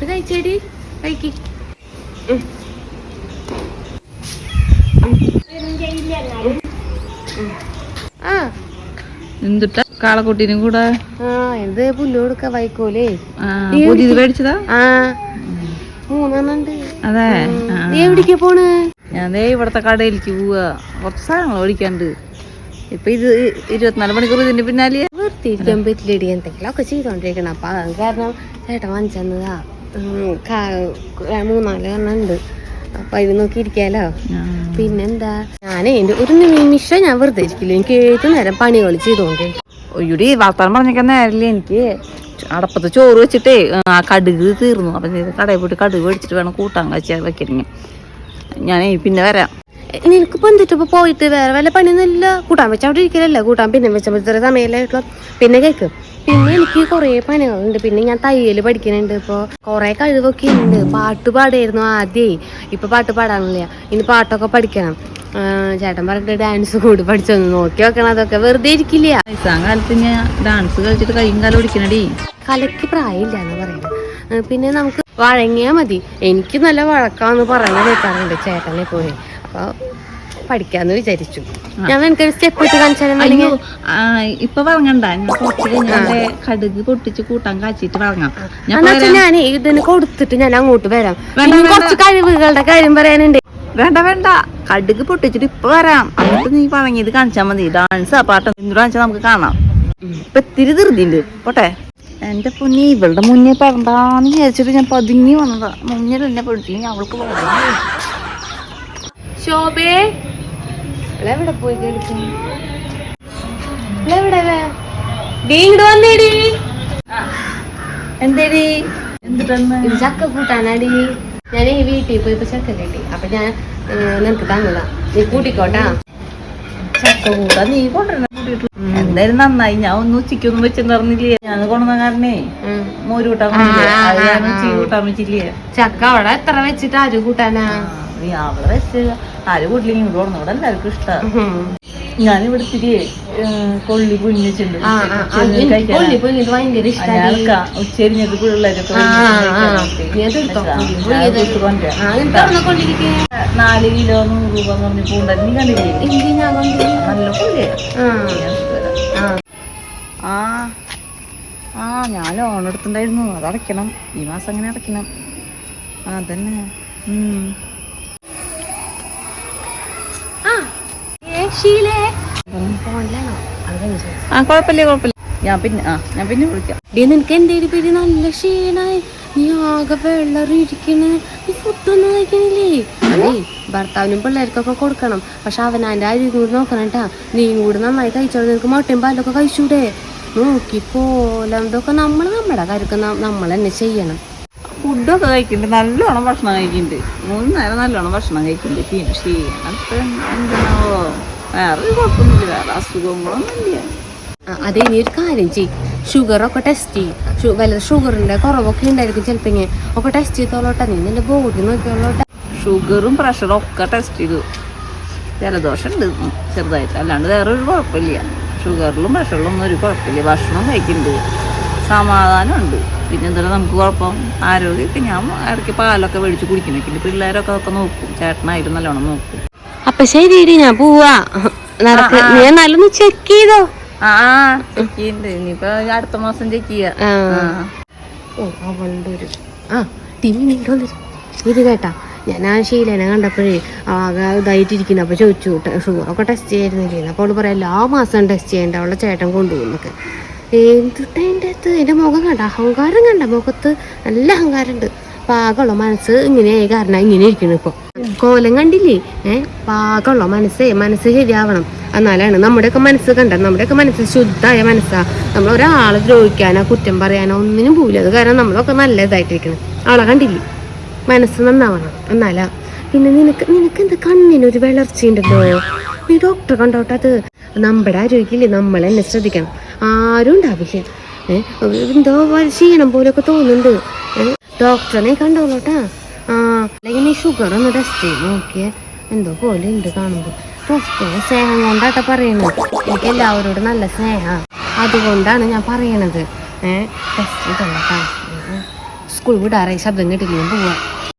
ഇത് കഴിച്ചേടി കഴിക്ക് ആ. എന്തുട്ടാ? കാളക്കുട്ടീനും കൂടെ? എന്ത് പുല്ല് കൊടുക്ക വൈക്കോലേ? പുതിയത് മേടിച്ചതാ? മൂന്നെണ്ണുണ്ട് അതെ? എവിടേക്കാ പോണ്? ഞാൻ ഇവിടത്തെ കടയിലേക്ക് പോവാ. കുറച്ച് സാധനങ്ങൾ ഓടിക്കാണ്ട് ഇപ്പൊ ഇത് ഇരുപത്തിനാല് മണിക്കൂർ ഇതിന്റെ പിന്നാലെ വെറുതെ ഇരിക്കാൻ പറ്റില്ലടി. എന്തെങ്കിലും ഒക്കെ ചെയ്തോണ്ടിരിക്കണം. അപ്പൊ അത് കാരണം ചേട്ടൻ വാങ്ങിച്ചതാ മൂന്നാൽ എണ്ണം ഉണ്ട്. അപ്പൊ അതിന് നോക്കി ഇരിക്കാലോ? പിന്നെന്താ? ഞാനേ എന്റെ ഒരു നിമിഷം ഞാൻ വെറുതെ ഇരിക്കില്ല? എനിക്ക് ഏത് നേരം പണികൾ ചെയ്തോണ്ട്. ഒയ്യുടി വർത്താനം പറഞ്ഞേക്കാൻ നേരല്ലേ എനിക്ക്. അടപ്പത്ത് ചോറ് വെച്ചിട്ടേ ആ കടുക് തീർന്നു. അപ്പം കടയിൽ പോയിട്ട് കടുക് മേടിച്ചിട്ട് വേണം കൂട്ടാൻ കഴിച്ചാൽ വെക്കണെങ്കിൽ ഞാനേ പിന്നെ വരാം. നിനക്കിപ്പോ എന്തിട്ട് ഇപ്പൊ പോയിട്ട് വേറെ വല്ല പണിയൊന്നുമില്ല കൂട്ടാൻ വെച്ചാൽ അവിടെ ഇരിക്കലല്ല? കൂട്ടാൻ പിന്നെ വെച്ചാൽ ഇത്ര സമയമായിട്ടുള്ള പിന്നെ കേൾക്ക് പിന്നെ എനിക്ക് കുറേ പണികളുണ്ട്. പിന്നെ ഞാൻ തയ്യൽ പഠിക്കുന്നുണ്ട് ഇപ്പൊ. കുറേ കഴിവൊക്കെ ഉണ്ട്. പാട്ട് പാടായിരുന്നു ആദ്യേ. ഇപ്പൊ പാട്ട് പാടാനില്ല. ഇനി പാട്ടൊക്കെ പഠിക്കണം. ചേട്ടൻ പറഞ്ഞിട്ട് ഡാൻസ് കൂടി പഠിച്ചൊന്ന് നോക്കി വെക്കണം അതൊക്കെ. വെറുതെ ഇരിക്കില്ല. വയസ്സാം കാലത്ത് ഞാൻ ഡാൻസ് കളിച്ചിട്ട് കയ്യും കാലം ഓടിക്കണടി. കലയ്ക്ക് പ്രായമില്ല എന്ന് പറയുന്നത് പിന്നെ നമുക്ക് വഴങ്ങിയാ മതി. എനിക്ക് നല്ല വഴക്കാന്ന് പറയുന്നത് കേൾക്കാറുണ്ട് ചേട്ടനെ പോലെ. അപ്പൊ പഠിക്കാന്ന് വിചാരിച്ചു. ഞാൻ എനിക്കൊരു സ്റ്റെപ്പ് ഇട്ട് കാണിച്ചാലും ഇപ്പൊ ഞാൻ കടുക് പൊട്ടിച്ച് കൂട്ടാൻ കാച്ചിട്ട് പറഞ്ഞാം ഞാൻ ഇതിന് കൊടുത്തിട്ട് ഞാൻ അങ്ങോട്ട് വരാം. കുറച്ച് കഴിവുകളുടെ കാര്യം പറയാനുണ്ട്. വേണ്ട വേണ്ട. കടുക് പൊട്ടിച്ചിട്ട് ഇപ്പൊ വരാം. എന്നിട്ട് നീ പറഞ്ഞത് കാണിച്ചാൽ മതി. ഡാൻസ് ആ പാട്ട് എന്ത് കാണിച്ചാൽ നമുക്ക് കാണാം. ഇപ്പൊ ഇത്തിരി ധൃതിണ്ട് പോട്ടെ. എന്റെ പൊന്നി ഇവളുടെ മുന്നേ പറഞ്ഞാന്ന് വിചാരിച്ചിട്ട് ഞാൻ പതുങ്ങി വന്നതാ. മുന്നിൽ എന്നെ പൊട്ടില്ലെങ്കിൽ അവൾക്ക് പറയാം ശോഭേ. എവിടെ പോയി കേൾക്കും എവിടെ ഇങ്ങോട്ട് വന്നേടി. എന്തേടി? ചക്ക കൂട്ടാനാടി. ഞാൻ ഈ വീട്ടിൽ പോയി ഇപ്പൊ ചക്ക കിട്ടി അപ്പൊ ഞാൻ നിനക്ക് തന്നതാ. നീ കൂട്ടിക്കോട്ടാ. ചക്ക കൂട്ടാ നീ കൊണ്ടുവരണം എന്തായാലും നന്നായി. ഞാൻ ഒന്നും ഉച്ചയ്ക്കൊന്നും വെച്ചെന്നറിഞ്ഞില്ലേ ഞാൻ കൊണ്ടുവന്ന കാരണേ മോരൂട്ടാ മോര് കൂട്ടാൻ അത് ഞാൻ ഉച്ചയ്ക്ക് കൂട്ടാൻ വെച്ചില്ലേ ചക്ക അവിടെ എത്ര വെച്ചിട്ട് ആര് കൂട്ടാനാ? നീ അവിടെ വെച്ച് ആര് വീട്ടിലേക്ക് ഇങ്ങോട്ട് ഓടുന്നു ഇവിടെ എല്ലാവർക്കും ഇഷ്ടമാണ്. ഞാൻ ഇവിടെ ഇത്തിരി കൊള്ളി ഇഷ്ടാടി. ഉച്ചരിഞ്ഞത് പിള്ളേരൊക്കെ. നാല് കിലോ നൂറ് രൂപ എന്ന് പറഞ്ഞ് പൂണ്ട. നീ കണ്ടില്ലേ? എന്ത് നല്ല പുള്ളിയാ ആ, ഞാൻ ആ. ഞാൻ ലോൺ എടുത്തിട്ടുണ്ടായിരുന്നു. അത് അടയ്ക്കണം. ഈ മാസം അങ്ങനെ അടയ്ക്കണം? അതന്നെ. ഷീലേ. ഫോണിലാണോ? അത് കഴിഞ്ഞ് ചോദിച്ചു. ആ കുഴപ്പമില്ല കുഴപ്പമില്ല. ഞാൻ പിന്നെ ആ ഞാൻ പിന്നെ വിളിക്കാം. ഡേ നിനക്ക് എന്തേലും പേര് നല്ല ക്ഷീണായി. നീ ആകെ വെള്ളറി ഇരിക്കണ് നീ ഫുഡൊന്നും കഴിക്കണില്ലേ? അതേ ഭർത്താവിനും പിള്ളേർക്കൊക്കെ കൊടുക്കണം. പക്ഷെ അവനാന്റെ രീതി കൂടി നോക്കണം കേട്ടാ. നീയും കൂടി നന്നായി കഴിച്ചോളൂ. നിനക്ക് മുട്ടയും പാലൊക്കെ കഴിച്ചൂടെ? നോക്കി പോലെ ഇതൊക്കെ നമ്മൾ നമ്മുടെ കാര്യമൊക്കെ നമ്മൾ തന്നെ ചെയ്യണം. ഫുഡൊക്കെ കഴിക്കുന്നുണ്ട് നല്ലോണം ഭക്ഷണം കഴിക്കുന്നുണ്ട് മൂന്നേരം നല്ലോണം ഭക്ഷണം കഴിക്കുന്നുണ്ട് പിന്നെ ക്ഷീണം എന്താണോ വേറെ കുഴപ്പമൊന്നുമില്ല. വേറെ അസുഖങ്ങളൊന്നുമില്ല അതെ ഇനി ഒരു കാര്യം ചെയ്യും. ഷുഗറൊക്കെ ടെസ്റ്റ് ചെയ്യും. വല്ല ഷുഗറിന്റെ കുറവൊക്കെ ഉണ്ടായിരിക്കും ചിലപ്പോൾ ഇങ്ങനെ. ഒക്കെ ടെസ്റ്റ് ചെയ്തോളോട്ടെ. നീ നിന്റെ ബോഡി നോക്കിയോളോട്ടെ ഷുഗറും പ്രഷറും ഒക്കെ ടെസ്റ്റ് ചെയ്തു. ജലദോഷം ഉണ്ട് ചെറുതായിട്ട്. അല്ലാണ്ട് വേറെ ഒരു കുഴപ്പമില്ല. ഷുഗറിലും പ്രഷറിലും ഒന്നും ഒരു കുഴപ്പമില്ല. ഭക്ഷണം കഴിക്കുന്നുണ്ട് സമാധാനമുണ്ട്. പിന്നെ എന്തായാലും നമുക്ക് കുഴപ്പം? ആരോഗ്യമൊക്കെ ഞാൻ ഇടയ്ക്ക് പാലൊക്കെ മേടിച്ച് കുടിക്കണൊക്കെ പിള്ളേരൊക്കെ അതൊക്കെ നോക്കും. ചേട്ടനായാലും നല്ലോണം നോക്കും. അപ്പൊ ശരി ഞാൻ പോവാ. നടക്ക. നീ എന്നാലും ചെക്ക് ചെയ്തോ? ആ ചെക്ക് ചെയ്യുന്നുണ്ട് ഇനിയിപ്പോ അടുത്ത മാസം ചെക്ക് ചെയ്യാം. ആ. അവളുടെ ഒരു ഇത് കേട്ടാ ഞാൻ ആ ശീലനെ കണ്ടപ്പോഴേ ആകെ ഇതായിട്ടിരിക്കുന്നു. അപ്പോൾ ചോദിച്ചു ഷുഗറൊക്കെ ടെസ്റ്റ് ചെയ്യായിരുന്നില്ലേ? അപ്പോൾ അവൾ പറയാം എല്ലാ മാസം ടെസ്റ്റ് ചെയ്യണ്ട അവളുടെ ചേട്ടൻ കൊണ്ടുപോകുന്നൊക്കെ എന്തുട്ടാ എന്റെ അകത്ത് എന്റെ മുഖം കണ്ട അഹങ്കാരം കണ്ട മുഖത്ത് നല്ല അഹങ്കാരമുണ്ട്. പാകമുള്ള മനസ്സ് ഇങ്ങനെയായി കാരണം ഇങ്ങനെ ഇരിക്കുന്നു ഇപ്പോൾ കോലം കണ്ടില്ലേ? ഏ? പാകമുള്ള മനസ്സേ മനസ്സ് ശരിയാവണം. എന്നാലാണ് നമ്മുടെയൊക്കെ മനസ്സ് കണ്ട നമ്മുടെയൊക്കെ മനസ്സ് ശുദ്ധമായ മനസ്സാ. നമ്മൾ ഒരാളെ ദ്രോഹിക്കാനോ കുറ്റം പറയാനോ ഒന്നിനും പോവില്ല. അത് കാരണം നമ്മളൊക്കെ നല്ല ഇതായിട്ടിരിക്കണം അവളെ കണ്ടില്ലേ? മനസ്സ് നന്നാവണം. എന്നാലാ? പിന്നെ നിനക്ക് നിനക്ക് എന്താ കണ്ണിനൊരു വിളർച്ചയുണ്ടല്ലോ നീ ഡോക്ടറെ കണ്ടോട്ടെ നമ്മുടെ ആരോഗ്യമില്ലേ നമ്മൾ തന്നെ ശ്രദ്ധിക്കണം. ആരും ഉണ്ടാവില്ല. ഏഹ് എന്തോ ക്ഷീണം പോലെയൊക്കെ തോന്നുന്നുണ്ട്. ഏഹ് ഡോക്ടറെ കണ്ടോളൂട്ടാ. ആ അല്ലെങ്കിൽ ഷുഗർ ഒന്ന് ടെസ്റ്റ് ചെയ്ത് നോക്കിയേ. എന്തോ പോലെ ഉണ്ട് കാണുമ്പോൾ ഡോക്ടറെ സ്നേഹം കൊണ്ടാട്ടെ പറയണത്. എനിക്ക് എല്ലാവരോടും നല്ല സ്നേഹമാണ് അതുകൊണ്ടാണ് ഞാൻ പറയണത്. ഏഹ് ടെസ്റ്റ് ചെയ്തോളാം. സ്കൂൾ വിടാറായി ശബ്ദം കിട്ടില്ലേ? പോവാ.